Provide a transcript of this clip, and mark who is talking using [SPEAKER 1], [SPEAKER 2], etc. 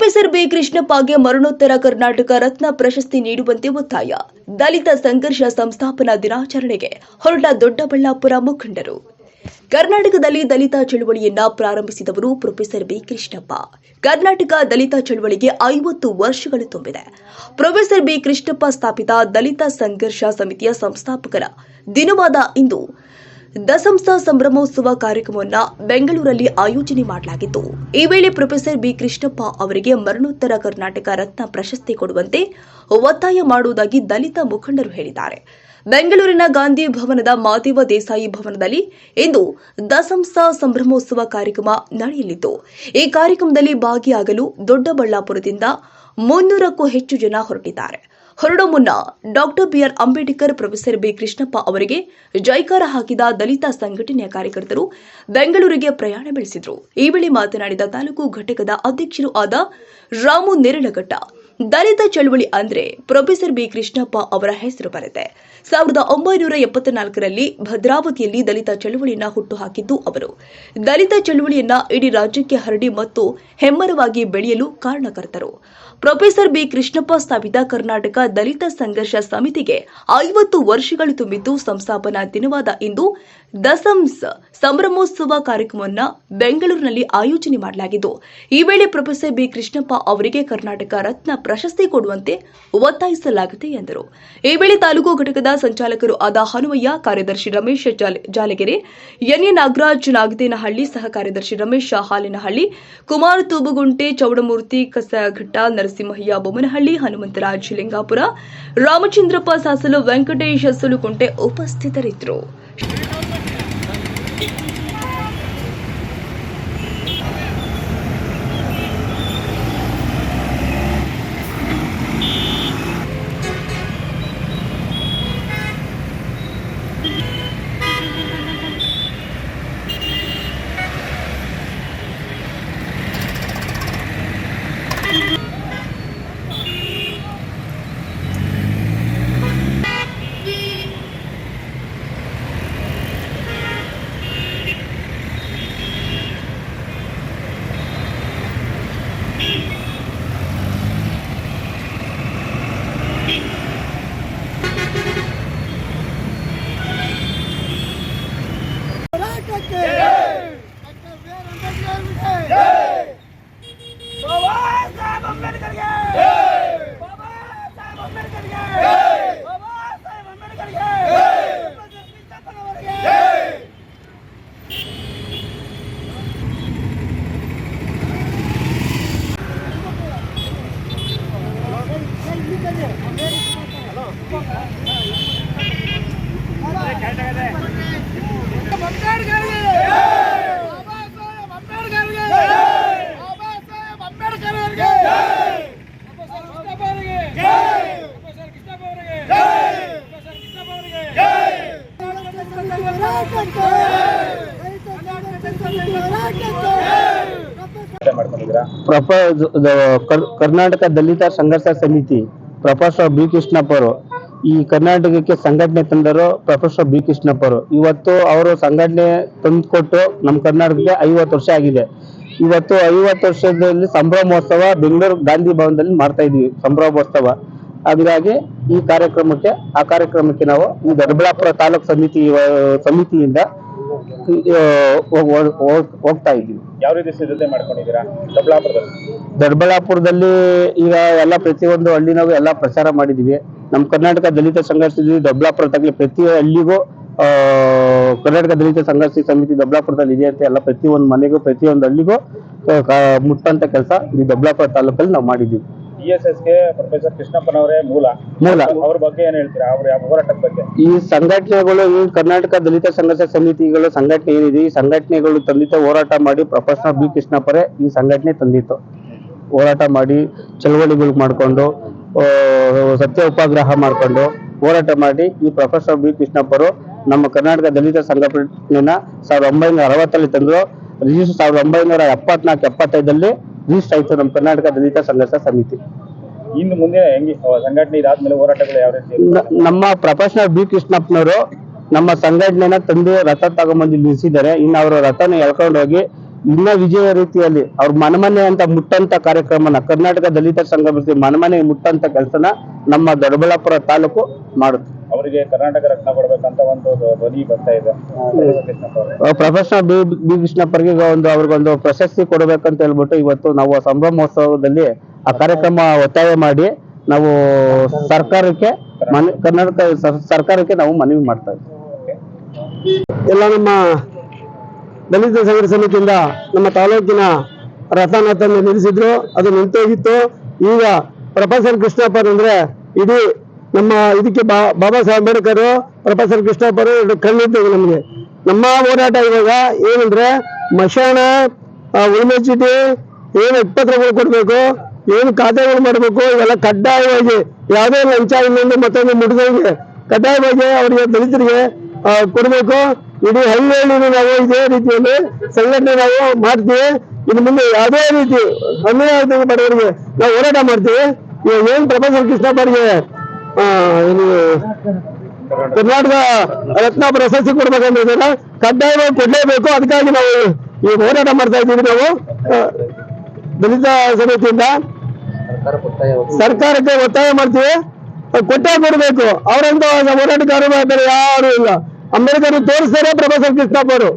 [SPEAKER 1] Professor B. ಕೃಷ್ಣಪ್ಪಗೆ ಮರಣೋತ್ತರ ಕರ್ನಾಟಕ ರತ್ನ ಪ್ರಶಸ್ತಿ ನೀಡುವಂತೆ ಒತ್ತಾಯ. ದಲಿತ ಸಂಘರ್ಷ ಸಂಸ್ಥಾಪನಾ ದಿನಾಚರಣೆಗೆ ಹೊರಟ ದೊಡ್ಡಬಳ್ಳಾಪುರ ಮುಖಂಡರು. ಕರ್ನಾಟಕದಲ್ಲಿ ದಲಿತ ಚಳುವಳಿಯನ್ನ ಪ್ರಾರಂಭಿಸಿದವರು ಪ್ರೊಫೆಸರ್ ಬಿ. ಕೃಷ್ಣಪ್ಪ. ಕರ್ನಾಟಕ ದಲಿತ ಚಳುವಳಿಗೆ ಐವತ್ತು ವರ್ಷಗಳು ತುಂಬಿದೆ. Professor B. ಕೃಷ್ಣಪ್ಪ ಸ್ಥಾಪಿತ ದಲಿತ ಸಂಘರ್ಷ ಸಮಿತಿಯ ಸಂಸ್ಥಾಪಕರ ದಿನವಾದ ಇಂದು ದಸಂಸ ಸಂಭ್ರಮೋತ್ಸವ ಕಾರ್ಯಕ್ರಮವನ್ನ ಬೆಂಗಳೂರಲ್ಲಿ ಆಯೋಜನೆ ಮಾಡಲಾಗಿತ್ತು. ಈ ವೇಳೆ ಪ್ರೊಫೆಸರ್ ಬಿ ಕೃಷ್ಣಪ್ಪ ಅವರಿಗೆ ಮರಣೋತ್ತರ ಕರ್ನಾಟಕ ರತ್ನ ಪ್ರಶಸ್ತಿ ಕೊಡುವಂತೆ ಒತ್ತಾಯ ಮಾಡುವುದಾಗಿ ದಲಿತ ಮುಖಂಡರು ಹೇಳಿದ್ದಾರೆ. ಬೆಂಗಳೂರಿನ ಗಾಂಧಿ ಭವನದ ಮಾದೇವ ದೇಸಾಯಿ ಭವನದಲ್ಲಿ ಇಂದು ದಸಂಸ ಸಂಭ್ರಮೋತ್ಸವ ಕಾರ್ಯಕ್ರಮ ನಡೆಯಲಿದ್ದು, ಈ ಕಾರ್ಯಕ್ರಮದಲ್ಲಿ ಭಾಗಿಯಾಗಲು ದೊಡ್ಡಬಳ್ಳಾಪುರದಿಂದ ಮುನ್ನೂರಕ್ಕೂ ಹೆಚ್ಚು ಜನ ಹೊರಟಿದ್ದಾರೆ. ಹೊರಡೋ ಮುನ್ನ doctor BR Ambedkar, professor B Krishnappa ಅವರಿಗೆ ಜೈಕಾರ ಹಾಕಿದ ದಲಿತ ಸಂಘಟನೆಯ ಕಾರ್ಯಕರ್ತರು ಬೆಂಗಳೂರಿಗೆ ಪ್ರಯಾಣ ಬೆಳೆಸಿದರು. ಈ ವೇಳೆ ಮಾತನಾಡಿದ ತಾಲೂಕು ಘಟಕದ ಅಧ್ಯಕ್ಷರು ಆದ ರಾಮು ನೇರಳಘಟ್ಟ, ದಲಿತ ಚಳವಳಿ ಅಂದ್ರೆ ಪ್ರೊಫೆಸರ್ ಬಿ ಕೃಷ್ಣಪ್ಪ ಅವರ ಹೆಸರು ಬರುತ್ತೆ. ಸಾವಿರದ ಒಂಬೈನೂರ ಎಪ್ಪತ್ನಾಲ್ಕರಲ್ಲಿ ಭದ್ರಾವತಿಯಲ್ಲಿ ದಲಿತ ಚಳವಳಿಯನ್ನ ಹುಟ್ಟುಹಾಕಿದ್ದು ಅವರು. ದಲಿತ ಚಳವಳಿಯನ್ನ ಇಡೀ ರಾಜ್ಯಕ್ಕೆ ಹರಡಿ ಮತ್ತು ಹೆಮ್ಮರವಾಗಿ ಬೆಳೆಯಲು ಕಾರಣಕರ್ತರು. ಪ್ರೊಫೆಸರ್ ಬಿ ಕೃಷ್ಣಪ್ಪ ಸ್ಥಾಪಿತ ಕರ್ನಾಟಕ ದಲಿತ ಸಂಘರ್ಷ ಸಮಿತಿಗೆ ಐವತ್ತು ವರ್ಷಗಳು ತುಂಬಿದ್ದು ಸಂಸ್ಥಾಪನಾ ದಿನವಾದ ಇಂದು ದಸಂಸ್ ಸಂಭ್ರಮೋತ್ಸವ ಕಾರ್ಯಕ್ರಮವನ್ನು ಬೆಂಗಳೂರಿನಲ್ಲಿ ಆಯೋಜನೆ ಮಾಡಲಾಗಿದ್ದು, ಈ ವೇಳೆ ಪ್ರೊಫೆಸರ್ ಬಿ ಕೃಷ್ಣಪ್ಪ ಅವರಿಗೆ ಕರ್ನಾಟಕ ರತ್ನ ಪ್ರಶಸ್ತಿ ಕೊಡುವಂತೆ ಒತ್ತಾಯಿಸಲಾಗಿದೆ ಎಂದರು. ಈ ವೇಳೆ ತಾಲೂಕು ಘಟಕದ ಸಂಚಾಲಕರು ಆದ ಹನುಮಯ್ಯ, ಕಾರ್ಯದರ್ಶಿ ರಮೇಶ್ ಜಾಲ- ಜಾಲಗೆರೆ ಎನ್ಎ ನಾಗರಾಜ್, ನಾಗದೇನಹಳ್ಳಿ ಸಹ ಕಾರ್ಯದರ್ಶಿ ರಮೇಶ್ ಹಾಲಿನಹಳ್ಳಿ, ಕುಮಾರ್ ತೂಬುಗುಂಟೆ, ಚೌಡಮೂರ್ತಿ ಕಸಘಟ್ಟ ನರಸಿಂಹಯ್ಯ ಬೊಮ್ಮನಹಳ್ಳಿ ಹನುಮಂತರಾಜ್ ಲಿಂಗಾಪುರ ರಾಮಚಂದ್ರಪ್ಪ ಸಾಸಲು ವೆಂಕಟೇಶ್ ಸುಲುಕುಂಟೆ ಉಪಸ್ಥಿತರಿದ್ದರು
[SPEAKER 2] ಪ್ರಪ ಕರ್ನಾಟಕ ದಲಿತ ಸಂಘರ್ಷ ಸಮಿತಿ ಪ್ರೊಫೆಸರ್ ಬಿ ಕೃಷ್ಣಪ್ಪ ಈ ಕರ್ನಾಟಕಕ್ಕೆ ಸಂಘಟನೆ ತಂದರು ಪ್ರೊಫೆಸರ್ ಬಿ ಕೃಷ್ಣಪ್ಪ ಇವತ್ತು ಅವರು ಸಂಘಟನೆ ತಂದುಕೊಟ್ಟು ನಮ್ಮ ಕರ್ನಾಟಕಕ್ಕೆ ಐವತ್ತು ವರ್ಷ ಆಗಿದೆ. ಇವತ್ತು ಐವತ್ತು ವರ್ಷದಲ್ಲಿ ಸಂಭ್ರಮೋತ್ಸವ ಬೆಂಗಳೂರು ಗಾಂಧಿ ಭವನದಲ್ಲಿ ಮಾಡ್ತಾ ಇದೀವಿ, ಸಂಭ್ರಮೋತ್ಸವ. ಹಾಗಾಗಿ ಈ ಕಾರ್ಯಕ್ರಮಕ್ಕೆ, ಆ ಕಾರ್ಯಕ್ರಮಕ್ಕೆ ನಾವು ಈ ದೊಡ್ಡಬಳ್ಳಾಪುರ ತಾಲೂಕು ಸಮಿತಿ, ಸಮಿತಿಯಿಂದ ಹೋಗ್ತಾ ಇದ್ದೀವಿ.
[SPEAKER 3] ಯಾವ ರೀತಿ ಸಿದ್ಧತೆ ಮಾಡ್ಕೊಂಡಿದ್ದೀರಾ? ದೊಡ್ಡಬಳ್ಳಾಪುರದಲ್ಲಿ.
[SPEAKER 2] ದೊಡ್ಡಬಳ್ಳಾಪುರದಲ್ಲಿ ಈಗ ಎಲ್ಲ ಪ್ರತಿಯೊಂದು ನಾವು ಎಲ್ಲ ಪ್ರಚಾರ ಮಾಡಿದೀವಿ ನಮ್ಮ ಕರ್ನಾಟಕ ದಲಿತ ಸಂಘರ್ಷದಲ್ಲಿ ದೊಡ್ಡಬಳ್ಳಾಪುರ ತಗಲಿ ಪ್ರತಿ ಹಳ್ಳಿಗೂ ಕರ್ನಾಟಕ ದಲಿತ ಸಂಘರ್ಷ ಸಮಿತಿ ದೊಡ್ಡಬಳ್ಳಾಪುರದಲ್ಲಿ ಇದೆ ಅಂತ ಎಲ್ಲ ಪ್ರತಿಯೊಂದು ಮನೆಗೂ ಪ್ರತಿಯೊಂದು ಹಳ್ಳಿಗೂ ಮುಟ್ಟಂತ ಕೆಲಸ ಈ ದೊಡ್ಡಬಳ್ಳಾಪುರ ತಾಲೂಕಲ್ಲಿ ನಾವು ಮಾಡಿದ್ದೀವಿ.
[SPEAKER 3] ಇ ಎಸ್ ಎಸ್ಗೆ ಪ್ರೊಫೆಸರ್ ಕೃಷ್ಣಪ್ಪನವರೇ ಮೂಲ.
[SPEAKER 2] ಮೂಲ.
[SPEAKER 3] ಅವ್ರ ಬಗ್ಗೆ ಏನ್ ಹೇಳ್ತೀರಾ? ಅವ್ರ ಯಾವ ಹೋರಾಟದ ಬಗ್ಗೆ?
[SPEAKER 2] ಈ ಸಂಘಟನೆಗಳು ಈ ಕರ್ನಾಟಕ ದಲಿತ ಸಂಘರ್ಷ ಸಮಿತಿಗಳು ಸಂಘಟನೆ ಏನಿದೆ ಈ ಸಂಘಟನೆಗಳು ತಂದಿತ್ತು ಹೋರಾಟ ಮಾಡಿ ಪ್ರೊಫೆಸರ್ ಬಿ ಕೃಷ್ಣಪ್ಪರೇ ಈ ಸಂಘಟನೆ ತಂದಿತ್ತು. ಹೋರಾಟ ಮಾಡಿ ಚಳವಳಿಗಳು ಮಾಡ್ಕೊಂಡು ಸತ್ಯ ಉಪಗ್ರಹ ಮಾಡ್ಕೊಂಡು ಹೋರಾಟ ಮಾಡಿ ಈ ಪ್ರೊಫೆಸರ್ ಬಿ ಕೃಷ್ಣಪ್ಪರು ನಮ್ಮ ಕರ್ನಾಟಕ ದಲಿತ ಸಂಘಟನೆನ ಸಾವಿರದ ಒಂಬೈನೂರ ಅರವತ್ತಲ್ಲಿ ತಂದು ರಿಜಿಸ್ಟರ್ ಸಾವಿರದ ಒಂಬೈನೂರ ಎಪ್ಪತ್ನಾಲ್ಕು ಎಪ್ಪತ್ತೈದಲ್ಲಿ ರಿಜಿಸ್ಟರ್ ಆಯ್ತು ನಮ್ಮ ಕರ್ನಾಟಕ ದಲಿತ ಸಂಘರ್ಷ ಸಮಿತಿ.
[SPEAKER 3] ಇನ್ನು ಮುಂದೆ ಹೆಂಗೆ ಸಂಘಟನೆ ಇದಾದ್ಮೇಲೆ ಹೋರಾಟಗಳು ಯಾವ ರೀತಿ
[SPEAKER 2] ನಮ್ಮ ಪ್ರೊಫೆಷನಲ್ ಬಿ ಕೃಷ್ಣಪ್ಪನವರು ನಮ್ಮ ಸಂಘಟನೆನ ತಂದು ರಥ ತಗೊಂಬಂದು ನಿಲ್ಲಿಸಿದ್ದಾರೆ. ಇನ್ನು ಅವರ ರಥನ ಎಳ್ಕೊಂಡು ಹೋಗಿ ಇನ್ನ ವಿಜಯ ರೀತಿಯಲ್ಲಿ ಅವ್ರ ಮನಮನೆ ಅಂತ ಮುಟ್ಟಂತ ಕಾರ್ಯಕ್ರಮನ ಕರ್ನಾಟಕ ದಲಿತ ಸಂಘ ಮನಮನೆ ಮುಟ್ಟಂತ ಕೆಲಸನ ನಮ್ಮ ದೊಡ್ಡಬಳ್ಳಾಪುರ ತಾಲೂಕು ಮಾಡುತ್ತೆ.
[SPEAKER 3] ಅವರಿಗೆ ಕರ್ನಾಟಕ ರತ್ನ ಕೊಡ್ಬೇಕಂತ ಒಂದು ಧ್ವನಿ ಬರ್ತಾ ಇದೆ.
[SPEAKER 2] ಪ್ರೊಫೆಸರ್ ಬಿ ಬಿ ಕೃಷ್ಣಪ್ಪರಿಗೆ ಒಂದು ಅವ್ರಿಗೊಂದು ಪ್ರಶಸ್ತಿ ಕೊಡಬೇಕಂತ ಹೇಳ್ಬಿಟ್ಟು ಇವತ್ತು ನಾವು ಸಂಭ್ರಮೋತ್ಸವದಲ್ಲಿ ಆ ಕಾರ್ಯಕ್ರಮ ಒತ್ತಾಯ ಮಾಡಿ ನಾವು ಸರ್ಕಾರಕ್ಕೆ ಮನೆ ಕರ್ನಾಟಕ ಸರ್ಕಾರಕ್ಕೆ ನಾವು ಮನವಿ ಮಾಡ್ತಾ ಇದ್ದೀವಿ
[SPEAKER 4] ಎಲ್ಲ ನಮ್ಮ ದಲಿತ ಸಂಘ ಸಮಿತಿಯಿಂದ ನಮ್ಮ ತಾಲೂಕಿನ ರಥನಾಥನ್ನು ನಿಲ್ಲಿಸಿದ್ರು ಅದು ನಿಂತೋಗಿತ್ತು. ಈಗ ಪ್ರೊಫೆಸರ್ ಕೃಷ್ಣಪ್ಪ ಅಂದ್ರೆ ಇಡೀ ನಮ್ಮ ಇದಕ್ಕೆ ಬಾಬಾ ಸಾಹೇಬ್ ಅಂಬೇಡ್ಕರ್, ಪ್ರೊಫೆಸರ್ ಕೃಷ್ಣಪ್ಪ ಎರಡು ನಮಗೆ. ನಮ್ಮ ಹೋರಾಟ ಇವಾಗ ಏನಂದ್ರೆ, ಮಶಾಣ ಚೀಟಿ ಏನು ಉತ್ಪತ್ರಗಳು ಕೊಡಬೇಕು, ಏನು ಖಾತೆಗಳು ಮಾಡಬೇಕು, ಇವೆಲ್ಲ ಕಡ್ಡಾಯವಾಗಿ ಯಾವುದೇ ಲಂಚ ಇನ್ನೊಂದು ಮತ್ತೊಂದು ಮುಡಿದಂಗೆ ಕಡ್ಡಾಯವಾಗಿ ಅವರಿಗೆ ದಲಿತರಿಗೆ ಕೊಡಬೇಕು. ಇಡೀ ಹಳ್ಳಿಯಲ್ಲಿ ನಾವು ಇದೇ ರೀತಿಯಲ್ಲಿ ಸಂಘಟನೆ ನಾವು ಮಾಡ್ತೀವಿ. ಇನ್ನು ಮುಂದೆ ಯಾವುದೇ ರೀತಿ ಅನ್ಯಾಯ ಬಡವರಿಗೆ ನಾವು ಹೋರಾಟ ಮಾಡ್ತೀವಿ. ಏನು ಪ್ರೊಫೆಸರ್ ಕೃಷ್ಣಪ್ಪರಿಗೆ ಕರ್ನಾಟಕ ರತ್ನ ಪ್ರಶಸ್ತಿ ಕೊಡ್ಬೇಕಂತ ಕಡ್ಡಾಯವಾಗಿ ಕೊಡಲೇಬೇಕು. ಅದಕ್ಕಾಗಿ ನಾವು ಈ ಹೋರಾಟ ಮಾಡ್ತಾ ಇದ್ದೀವಿ ನಾವು. ದಲಿತ ಸಮಿತಿಯಿಂದ ಸರ್ಕಾರಕ್ಕೆ ಒತ್ತಾಯ ಮಾಡ್ತೀವಿ. ಕೊಟ್ಟೇ ಕೊಡ್ಬೇಕು. ಅವರಂತ ಹೋರಾಟಗಾರ ಯಾರು ಇಲ್ಲ. ಅಂಬೇಡ್ಕರ್ ತೋರಿಸ್ತಾರೆ ಪ್ರೊಫೆಸರ್ ಕೃಷ್ಣಪ್ಪ ಅವರು.